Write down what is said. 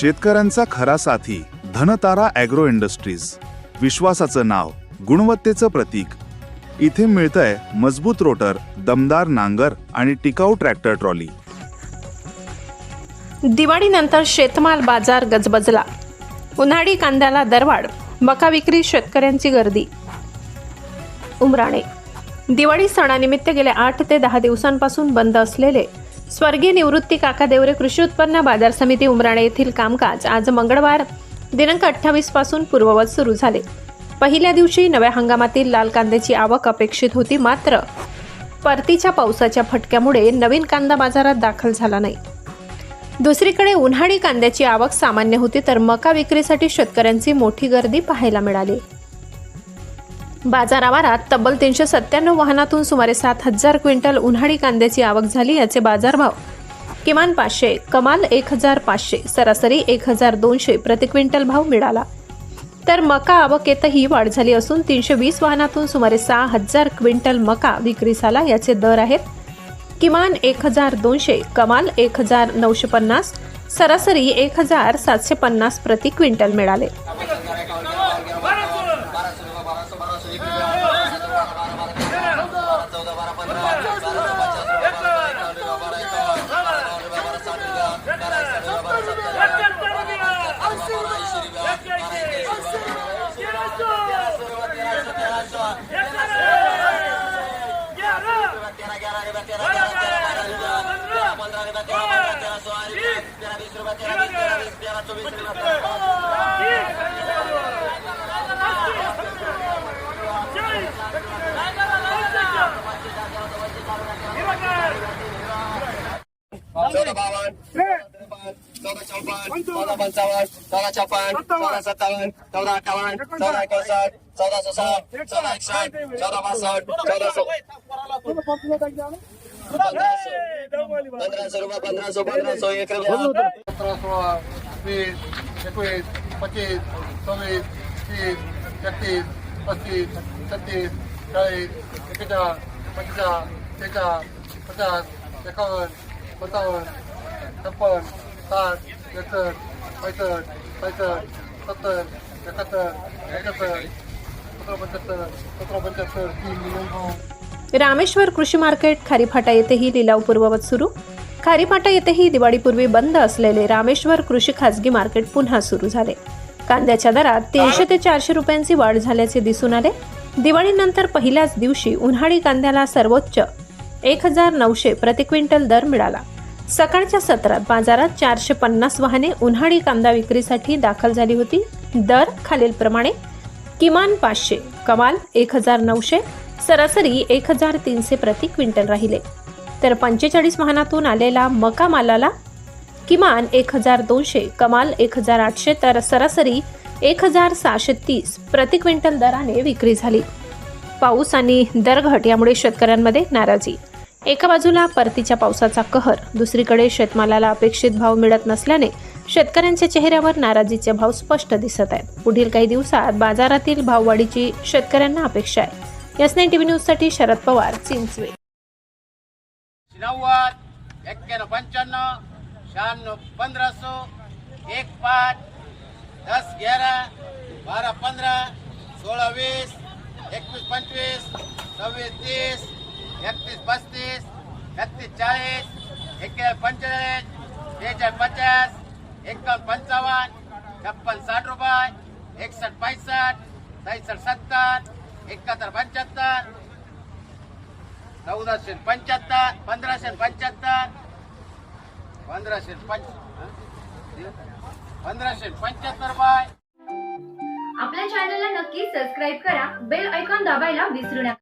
शेतकऱ्यांचा खरा साथी धनतारा ॲग्रो इंडस्ट्रीज. विश्वासाचं नाव गुणवत्तेचं प्रतीक. इथे मिळतंय मजबूत रोटर दमदार नांगर आणि टिकाऊ ट्रॅक्टर ट्रॉली. दिवाळीनंतर शेतमाल बाजार गजबजला. उन्हाळी कांद्याला दरवाढ मका विक्री शेतकऱ्यांची गर्दी. उमराणे. दिवाळी सणानिमित्त गेल्या आठ ते दहा दिवसांपासून बंद असलेले स्वर्गीय निवृत्ती काका देवरे कृषी उत्पन्न बाजार समिती उमराणे येथील कामकाज आज मंगळवार दिनांक अठ्ठावीसपासून पूर्ववत सुरू झाले. पहिल्या दिवशी नव्या हंगामातील लाल कांद्याची आवक अपेक्षित होती मात्र परतीच्या पावसाच्या फटक्यामुळे नवीन कांदा बाजारात दाखल झाला नाही. दुसरीकडे उन्हाळी कांद्याची आवक सामान्य होती तर मका विक्रीसाठी शेतकऱ्यांची मोठी गर्दी पाहायला मिळाली. बाजारावारात तब्बल तीनशे सत्त्याण्णव वाहनातून सुमारे सात हजार क्विंटल उन्हाळी कांद्याची आवक झाली याचे बाजारभाव. किमान पाचशे कमाल एक हजार पाचशे सरासरी एक हजार दोनशे प्रति क्विंटल भाव मिळाला. तर मका आवकेतही वाढ झाली असून तीनशे वीस वाहनातून सुमारे सहा हजार क्विंटल मका विक्रीस आला याचे दर आहेत. किमान एक हजार दोनशे कमाल एक हजार नऊशे पन्नास सरासरी एक हजार सातशे पन्नास प्रति क्विंटल मिळाले. Saudara Bawan, Saudara Cawan, Saudara Bangsawan, Saudara Capan, Saudara Satawan, Saudara Kawan, Saudara Kosan, एकोणसाठ चौदा ससाठ चौदा एकसष्ट चौदा पासष्ट चौदा सौ पंधराशे रुपये पंधराशे पंधराशे एक रुपया सतरा सोळा वीस एकवीस पंचवीस सव्वीस तीस एकतीस पस्तीस छत्तीस चाळीस एक्केचाळीस पंचेचाळीस शेहेचाळीस पचास एकावन्न पंचावन्न छप्पन साठ एकसष्ट पैसष्ट पैसष्ट सत्तर एकाहत्तर एकाहत्तर रामेश्वर कृषी मार्केट खारीफाटा येथेही लिलाव पूर्ववत सुरू. खारीफाटा येथेही दिवाळीपूर्वी बंद असलेले रामेश्वर कृषी खासगी मार्केट पुन्हा सुरू झाले. कांद्याच्या दरात तीनशे ते चारशे रुपयांची वाढ झाल्याचे दिसून आले. दिवाळीनंतर पहिल्याच दिवशी उन्हाळी कांद्याला सर्वोच्च एक हजार नऊशे प्रति क्विंटल दर मिळाला. सकाळच्या सत्रात बाजारात चारशे पन्नास वाहने उन्हाळी कांदा विक्रीसाठी दाखल झाली होती. दर खालीलप्रमाणे किमान पाचशे कमाल एक हजार नऊशे सरासरी एक हजार तीनशे प्रति क्विंटल राहिले. तर पंचेचाळीस वाहनातून आलेला मका मालाला किमान एक हजार दोनशे कमाल एक हजार आठशे तर सरासरी एक हजार सहाशे तीस प्रति क्विंटल दराने विक्री झाली. पाऊस आणि दरघट यामुळे शेतकऱ्यांमध्ये नाराजी. एका बाजूला परतीच्या पावसाचा कहर दुसरीकडे शेतमालाला अपेक्षित भाव मिळत नसल्याने शेतकऱ्यांच्या चेहऱ्यावर नाराजीचे भाव स्पष्ट दिसत आहेत. पुढील काही दिवसात बाजारातील भाववाढीची शेतकऱ्यांना अपेक्षा आहे. एस नाईन टीव्ही न्यूजसाठी शरद पवार चिंचवे. नव्वद एक्क्याण्णव पंच्याण्णव शहाण्णव पंधराशे एक पाच दस ग्यारा बारा पंधरा सोळा वीस एकवीस पंचवीस सव्वीस तीस एकतीस पस्तीस एकतीस चाळीस एक्केचाळीस पंचेचाळीस बेचाळीस पचास एकावन्न पंचावन्न छप्पन साठ रुपये एकसठ पैसठ सैसठ सत्तर एकाहत्तर पंच्याहत्तर चौदाशे पंच्याहत्तर पंधराशे पंच्याहत्तर पंधराशे पंच पंधराशे पंच्याहत्तर रुपये. आपल्या चॅनलला नक्की सबस्क्राईब करा बेल ऐकॉन दाबायला विसरू नका.